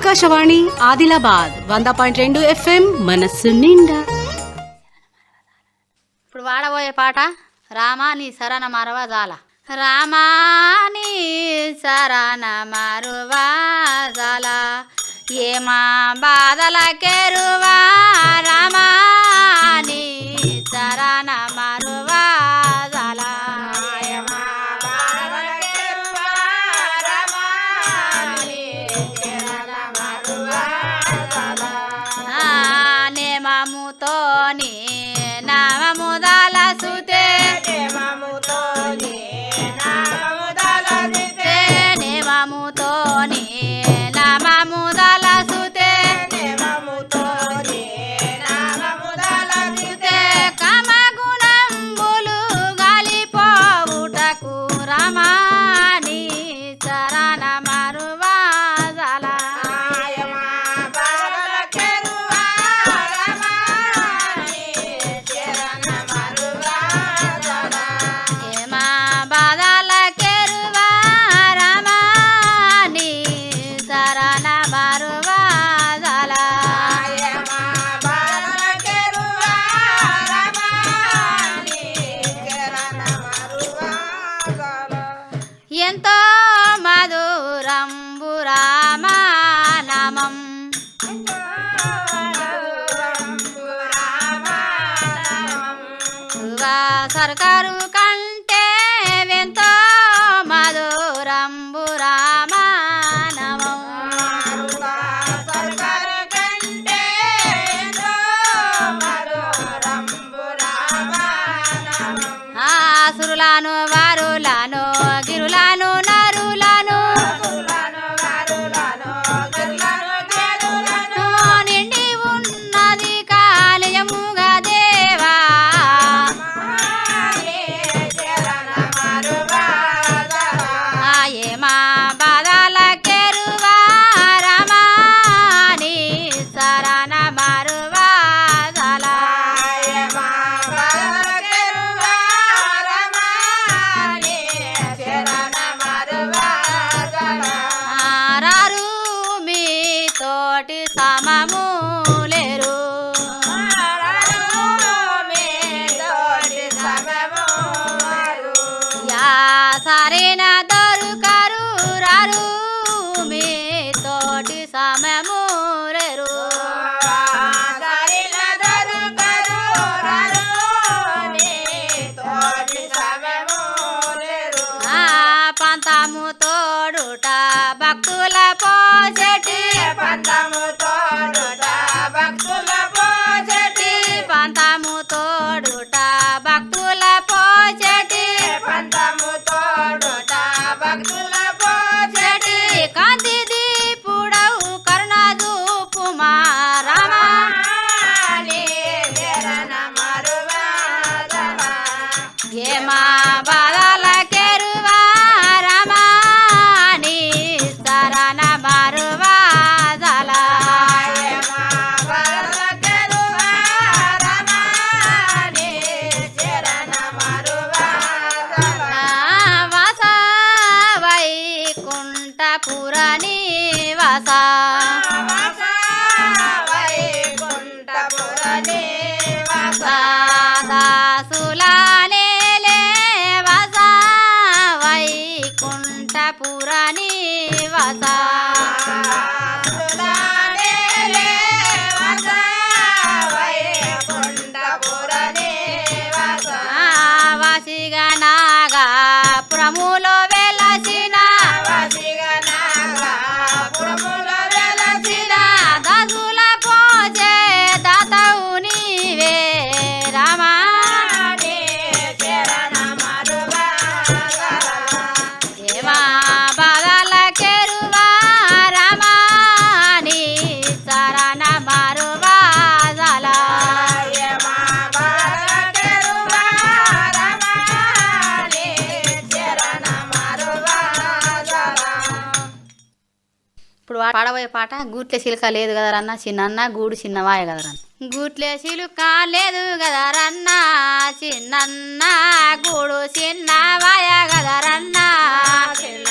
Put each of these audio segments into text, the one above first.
ఆకాశవాణి ఆదిలాబాద్ వంద పాయింట్ రెండు ఎఫ్ఎం మనస్సు నిండా. ఇప్పుడు వాడబోయే పాట రామా నీ సరణ మరవ జాల రామా నీ సరణ మరువ జాల ఏమా బాధల కెరువా రామా పాట గూట్లే చిలుక లేదు కదా రన్న చిన్న గూడు చిన్నవాయ కదా రన్న. గూట్లే చిలుక లేదు కదా రన్న చిన్న గూడు చిన్నవాయ కదా రన్న. చిన్న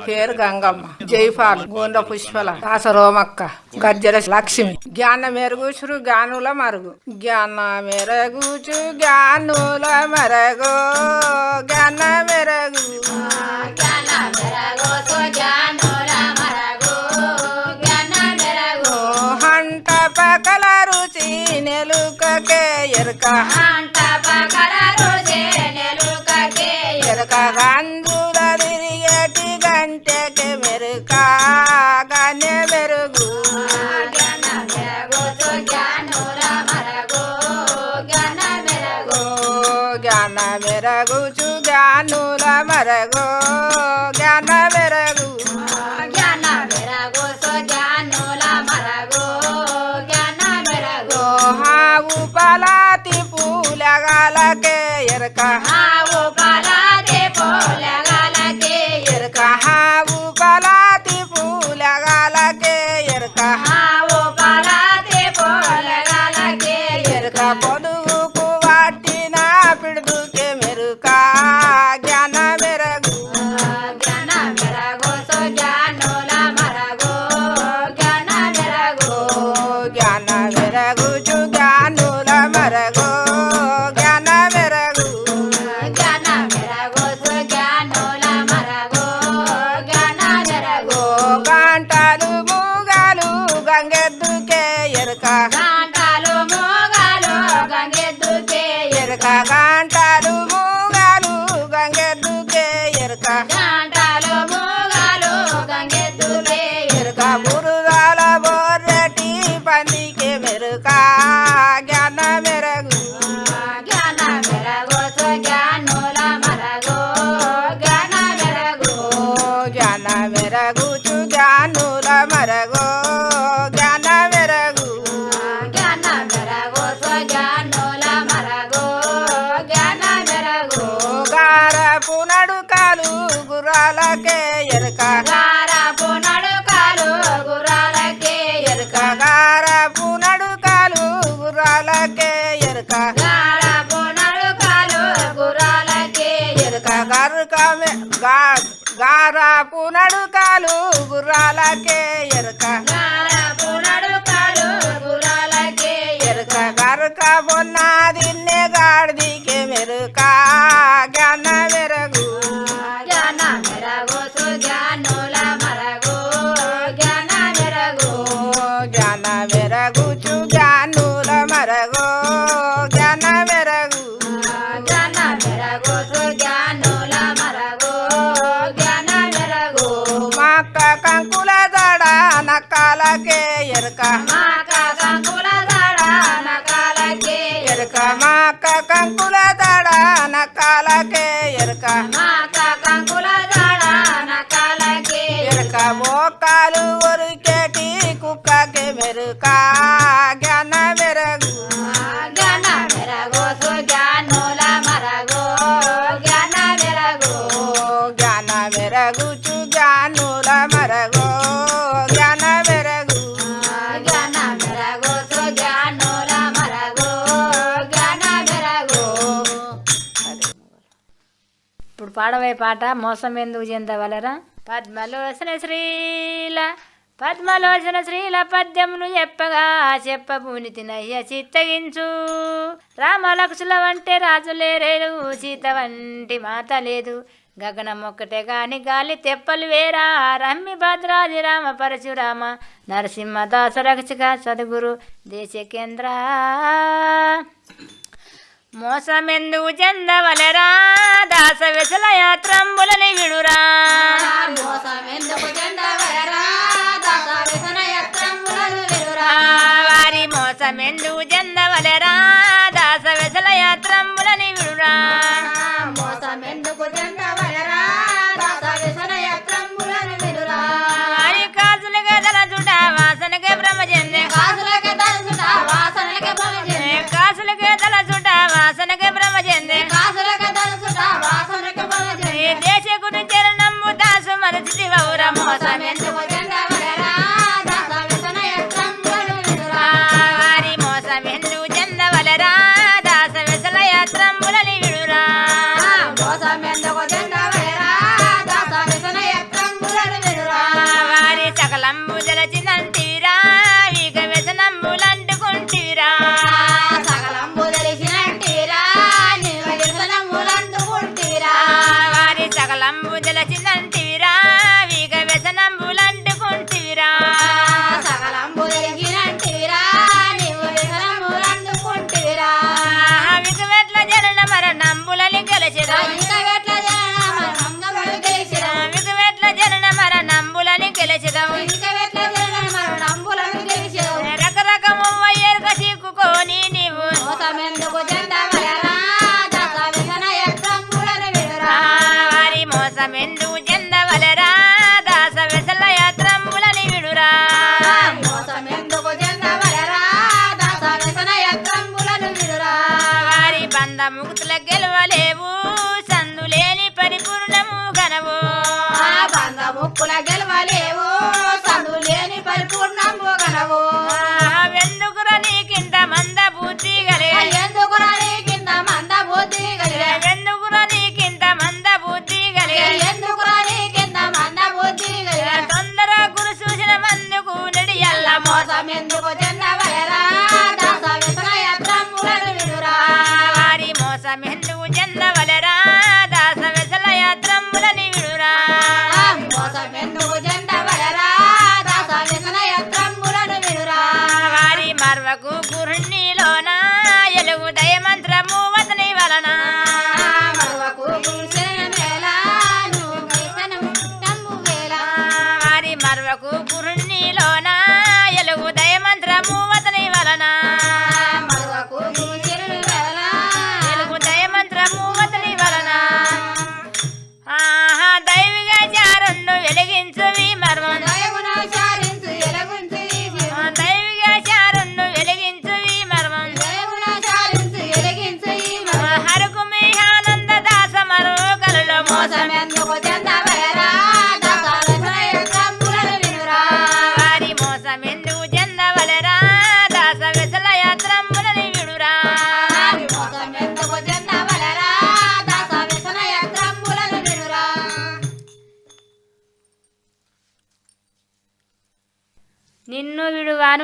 పేరు గంగమ్మ జైపాల్ గోండ పుష్పల దాస రోమక్క గజ్జల లక్ష్మి జ్ఞాన మెరుగుచురు జ్ఞానుల మరుగు జ్ఞాన మెరుగుచు జ్ఞానుల మరగు జ్ఞాన మెరుగు హంట పకల రుచి నెలుకకే ఎరుక. ఎరుక. గంజుల మెరుక మెరుగు జ్ఞాన మెరగుచు జ్ఞానుల మరగు. జ్ఞాన మెరగు. హావు పలాతి పూలగాలకే ఎరక. గుర్రాలకే ఎరక. ఎరక okay పాడవే పాట మోసం ఎందుకు చెందవలరా పద్మలోచన శ్రీల పద్మలోచన శ్రీల పద్యమును చెప్పగా చెప్పబూని తినయ్య చిత్తగించు. రామలక్షుల వంటే రాజులేరేరు సీత వంటి మాత లేదు. గగనం ఒక్కటే గాని గాలి తెప్పలు వేరా రమ్మి భద్రాది రామ పరశురామ నరసింహదాస రక్షక సద్గురు దేశ కేంద్ర మోసమెందుకు చెందవలరా? దాస వెసల యాత్రంబులని విడురా. వారి మోసమెందుకు వౌర మోసమెందుకు వారి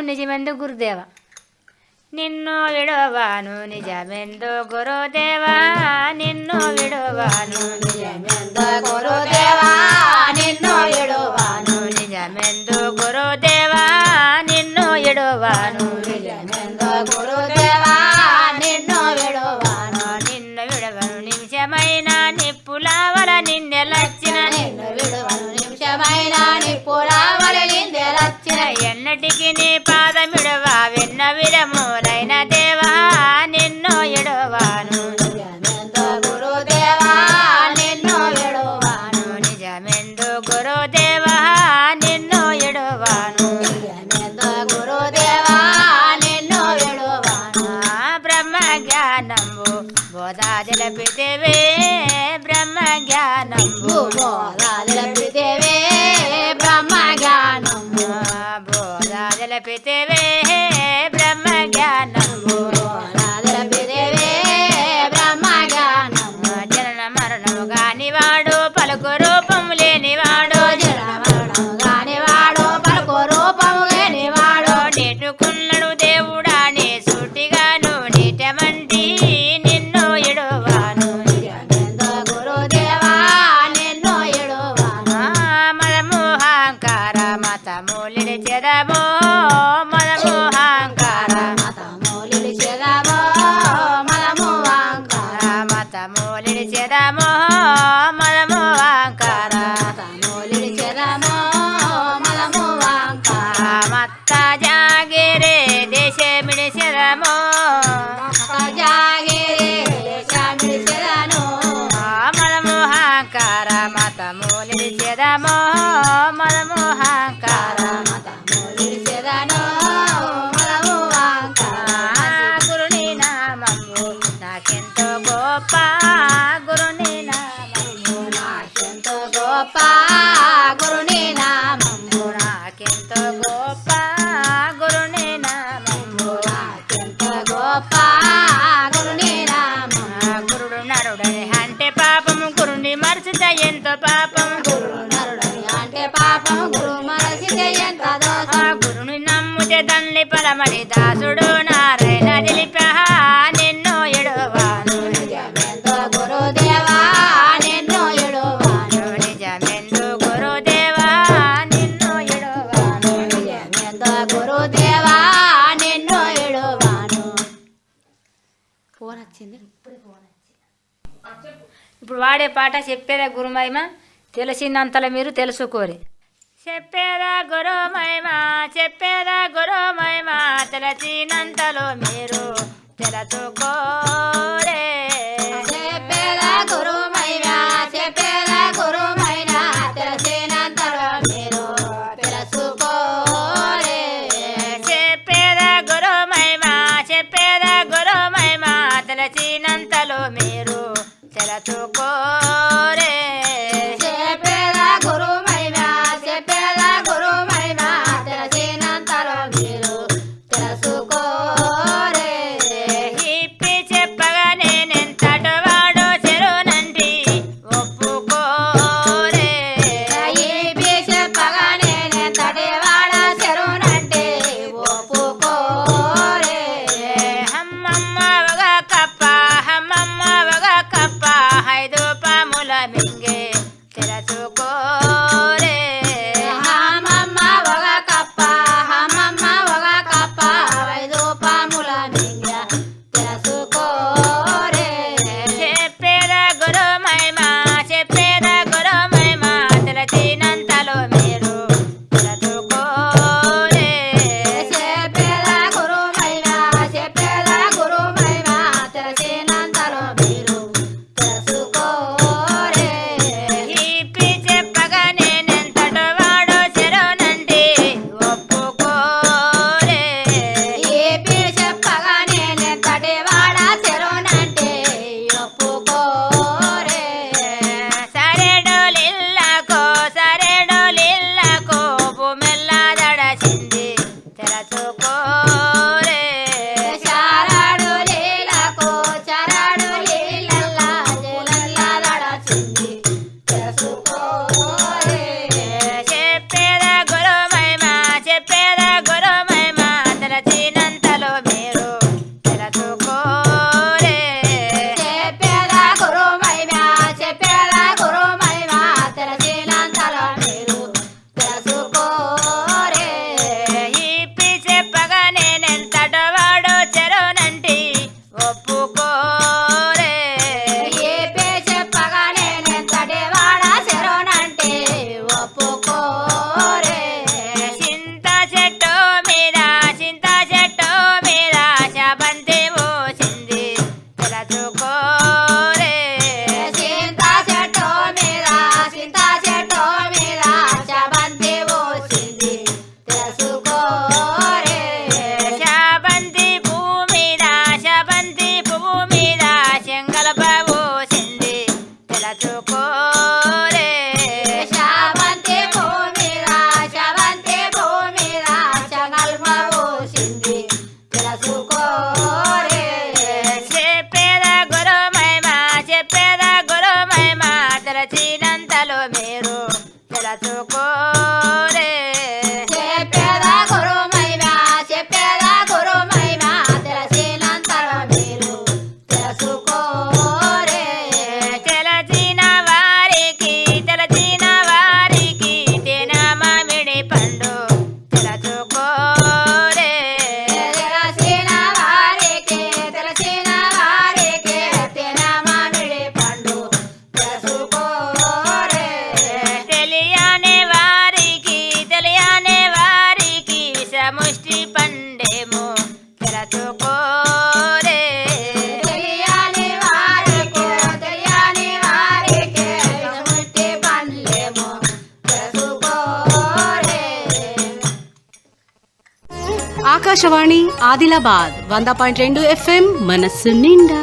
నిజమెందు నిజమెందు గురుదేవ? నిన్ను విడవాను నిజమెందు గురుదేవా? నిన్ను విడవాను నిజమెందు గురుదేవా? నిన్ను విడవాను నిజమెందు గురుదేవా? నిన్ను విడవాను ఎన్నటికి నీ పాదమి মরমহাঙ্কার రమణి దాసుడు నారాయణ నిలిపా నిన్ను ఎడువాను నిజమెందు గురుదేవా నిన్ను ఎడువాను నిజమెందు గురుదేవా నిన్ను ఎడువాను నిజమెందు గురుదేవా నిన్ను ఎడువాను ఫోన్ వచ్చింది ఇప్పుడు వాడే పాట చెప్పేదా గురుమహిమ. తెలిసిందంతలో మీరు తెలుసుకోరు. చెప్పేదా గురు మహిమా చెప్పేదా గురు మహిమా తెలచినంతలో మీరు తెరచుకోరే చెప్పేదా గురు ఆదిలాబాద్ వంద పాయింట్ రెండు ఎఫ్ఎం మనస్సు నిండా.